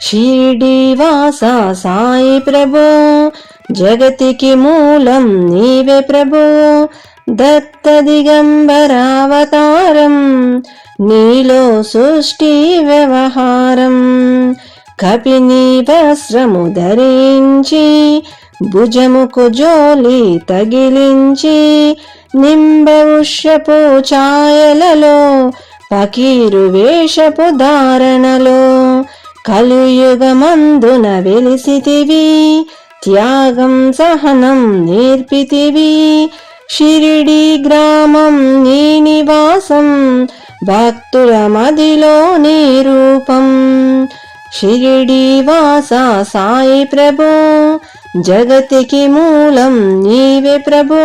షిరిడీవాస సాయి ప్రభో. జగతికి మూలం నీవే ప్రభో. దత్త దిగంబరావతారం నీలో సృష్టి వ్యవహారం. కపిని వస్త్రము ధరించి భుజముకు జోలి తగిలించి నింబవృషపు ఛాయలలో పకీరు వేషపు ధారణలో. కలియుగమందున వెలిసితివి త్యాగం సహనం నేర్పితివి. షిరిడి గ్రామం నీ నివాసం భక్తుల మదిలో నీ రూపం. షిరిడి వాస సాయి ప్రభు జగతికి మూలం నీవే ప్రభు.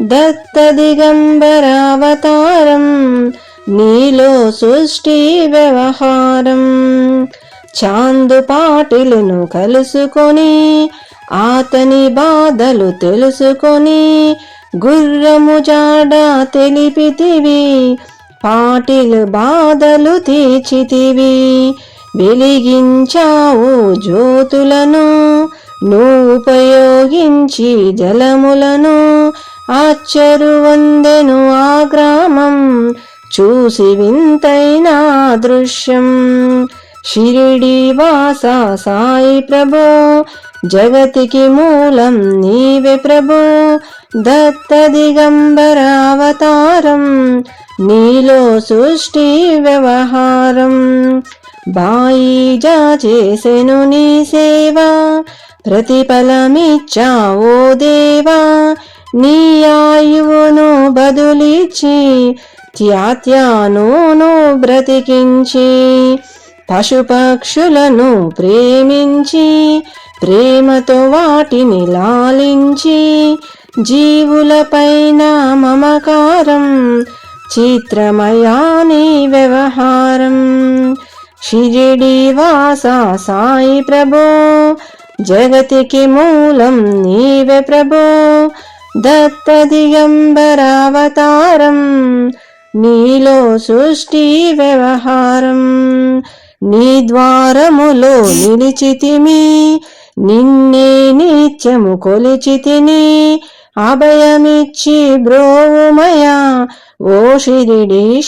దత్త దిగంబరావతారం నీలో సృష్టి వ్యవహారం. చాందు పాటిలను కలుసుకొని ఆతని బాధలు తెలుసుకొని గుర్రము జాడ తెలిపితివి పాటిలు బాధలు తీర్చితివి. వెలిగించావు జ్యోతులను నువ్వు ఉపయోగించి జలములను ఆశ్చరు వందెను ఆ గ్రామం చూసి వింతైన దృశ్యం. షిరిడి వాస సాయి ప్రభో జగతికి మూలం నీవే ప్రభో. దత్త దిగంబరావతారం నీలో సృష్టి వ్యవహారం. బాయిజా చేసెను నీ సేవ ప్రతిఫలమిచ్చావో దేవా. నీ ఆయువును బదులిచ్చి త్యాత్యాను బ్రతికించి పశుపక్షులను ప్రేమించి ప్రేమతో వాటిని లాలించి జీవులపైన మమకారం చిత్రమయాని వ్యవహారం. షిరిడి వాస సాయి ప్రభో జగతికి మూలం నీవే ప్రభో దత్త దిగంబరావతారం నీలో సృష్టి వ్యవహారం. నీ ద్వారములో నిలిచితిమి నిన్నే నిత్యము కొలిచితిని. అభయమిచ్చి బ్రోవుమయా ఓ షిరిడీషాదయామయా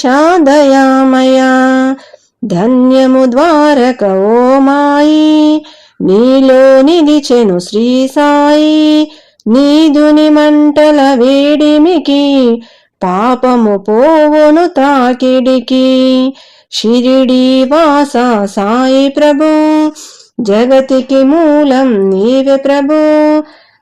ధన్యము ద్వారక ఓ మాయి నీలో నిలిచెను శ్రీ సాయి. నీదుని మంటల వేడిమికి పాపము పోవును తాకిడికి. షిరిడి వాస సాయి ప్రభు జగతికి మూలం నీవే ప్రభు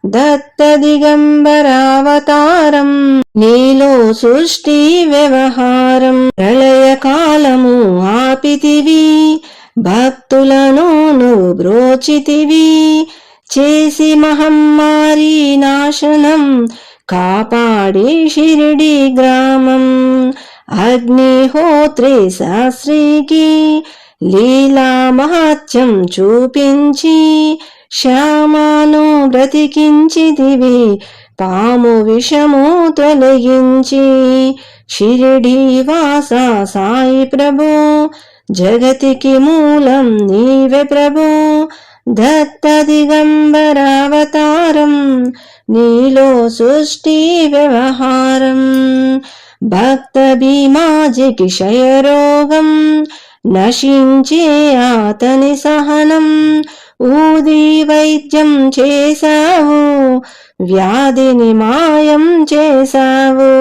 దత్త దిగంబరావతారం నీలో సృష్టి వ్యవహారం ప్రళయ కాలము ఆపితివి భక్తులను నువ్వు బ్రోచితివి చేసి మహమ్మారి నాశనం కాపాడి షిరిడి గ్రామం. అగ్నిహోత్రి శాస్త్రికి లీలా మహాత్యం చూపించి శ్యామాను బ్రతికించిదివి పాము విషము తొలగించి షిరిడి వాస సాయి ప్రభు జగతికి మూలం నీవే ప్రభు దత్త దిగంబరావతారం నీలో సృష్టి వ్యవహారం. భక్త భీమాజికి క్షయరోగం నశించే అతని సహనం. ఊది వైద్యం చేశావు వ్యాధిని మాయం చేశావు.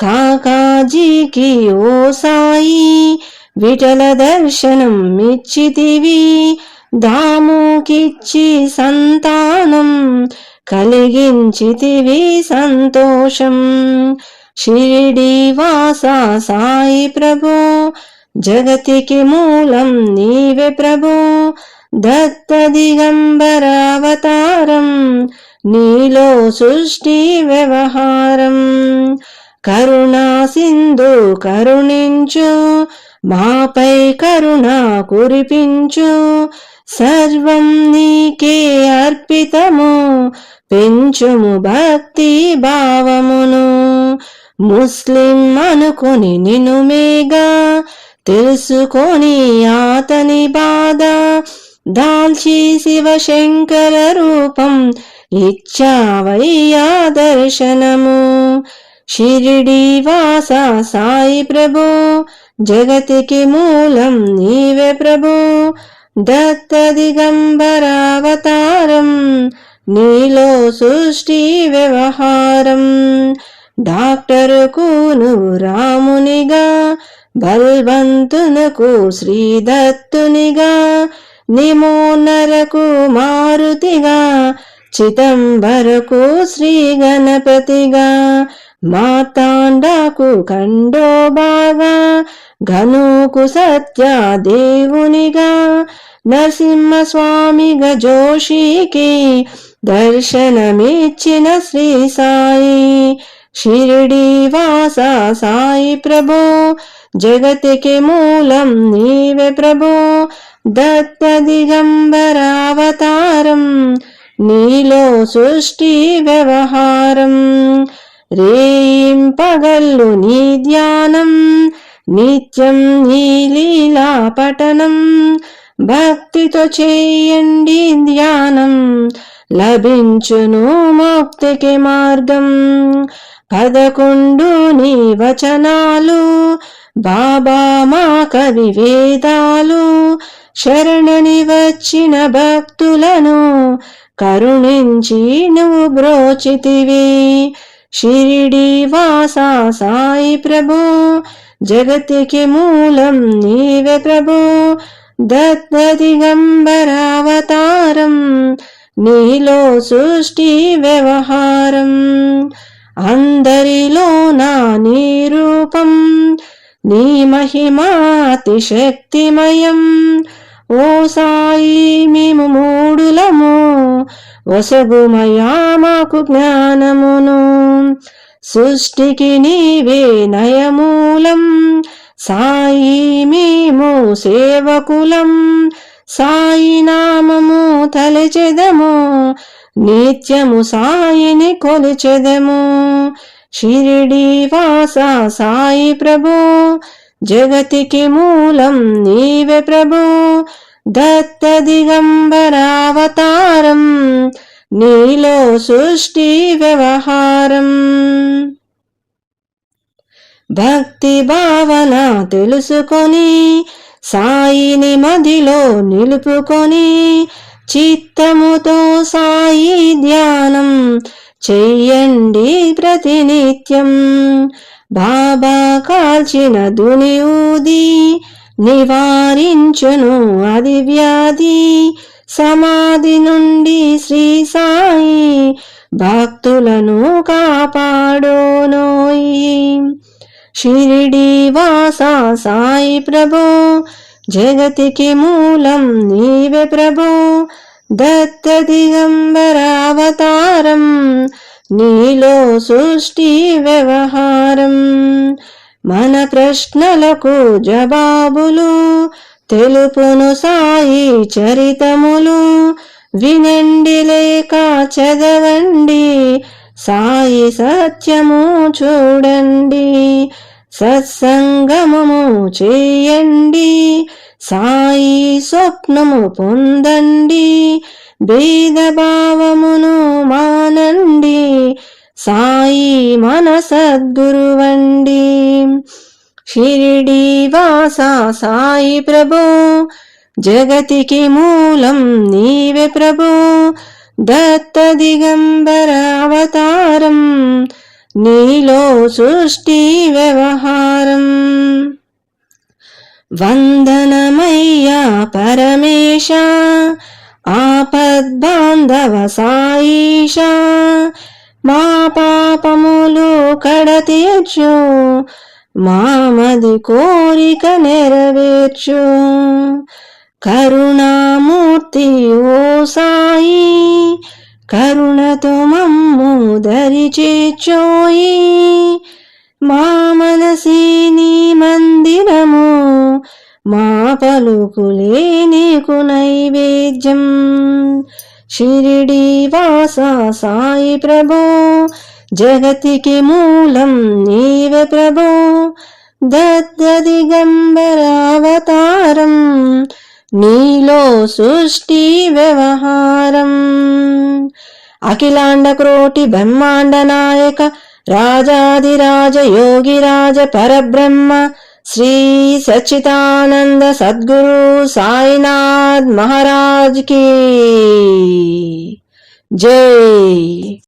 కాకాజీకి ఓ సాయి విఠల దర్శనం ఇచ్చితివి. దాముకిచ్చి సంతానం కలిగించితివి సంతోషం. షిరిడి సాయి ప్రభు జగతికి మూలం నీవే ప్రభు. దత్త దిగంబరావతారం నీలో సృష్టి వ్యవహారం. కరుణా సింధు కరుణించు మాపై కరుణ కురిపించు. సర్వం నీకే అర్పితము పెంచుము భక్తి భావమును. ముస్లిం అనుకొని నిన్ను మేగా తెలుసుకొని అతని బాధ. దాల్చి శివశంకర రూపం ఇచ్చావయ్యా దర్శనము. షిరిడి వాస సాయి ప్రభు జగతికి మూలం నీవే ప్రభు. దత్త దిగంబరావతారం నీలో సృష్టి వ్యవహారం. డాక్టరుకు నువ్వు రామునిగా బల్వంతునకు శ్రీదత్తునిగా నిమోనరకు మారుతిగా చిదంబరకు శ్రీ గణపతిగా మాతాండాకు బాగా ఘనుకు సత్య దేవునిగా నరసింహస్వామిగా జోషికి దర్శనమిచ్చిన శ్రీ సాయి. వాస సాయి ప్రభు జగతికి మూలం నీవే ప్రభు. దత్త దిగంబరావతారం నీలో సృష్టి వ్యవహారం. రేం పగల్లు నీ ధ్యానం నిత్యం నీ లీలా పఠనం. భక్తితో చేయండి ధ్యానం లభించును ముక్తికి మార్గం. పదకొండు నీ వచనాలు బాబా మా కవి వేదాలు. శరణని వచ్చిన భక్తులను కరుణించి నువ్వు బ్రోచితివి. షిరిడి వాసా సాయి ప్రభు జగతికి మూలం నీవే ప్రభు. దత్త దిగంబరావతారం నీలో సృష్టి వ్యవహారం. అందరిలో నా నీ రూపం నీ మహిమాతి శక్తిమయం ఓ సాయి మేము మూడులము వసగుమయా మాకు జ్ఞానమును. సృష్టికి నీవే నయమూలం సాయి మేము సేవకులం. సాయి నామము తలచెదము నిత్యము సాయిని కొలిచెదము. షిరిడి వాస సాయి ప్రభు జగతికి మూలం నీవే ప్రభు. దత్త దిగంబరావతారం నీలో సృష్టి వ్యవహారం. భక్తి భావన తెలుసుకొని సాయిని మదిలో నిలుపుకొని చిత్తముతో సాయి ధ్యానం చెయ్యండి ప్రతినిత్యం. బాబా కాల్చిన దుని ఊది నివారించును అది వ్యాధి. సమాధి నుండి శ్రీ సాయి భక్తులను కాపాడోనోయి షిరిడి వాసా సాయి ప్రభు జగతికి మూలం నీవే ప్రభు దత్తదిగంబరావతారం నీలో సృష్టి వ్యవహారం. మన ప్రశ్నలకు జవాబులు తెలుపును సాయి చరితములు. వినండి లేక చదవండి సాయి సత్యము చూడండి. సత్సంగము చేయండి. సాయి స్వప్నము పొందండి భేదభావమును మానండి సాయి మన సద్గురువండి షిరిడి వాసా సాయి ప్రభు జగతికి మూలం నీవే ప్రభు దత్త దిగంబర అవతారం నీలో సృష్టి వ్యవహారం. వందనమయ్యా పరమేశ ఆపద్బాంధవ సాయిష. మా పాపములు కడతీర్చు మామది కోరిక నెరవేర్చు. కరుణామూర్తి ఓ సాయి కరుణతో మమ్ము దరిచేచోయి మా మనసి నైవేద్యం షిరిడి వాస సాయి ప్రభో జగతికి మూలం నీవే ప్రభో. దత్త దిగంబర అవతారం నీలో సృష్టి వ్యవహారం. అఖిలాండ శ్రీ సచ్చిదానంద సద్గురు సాయినాథ్ మహారాజ్కి జై.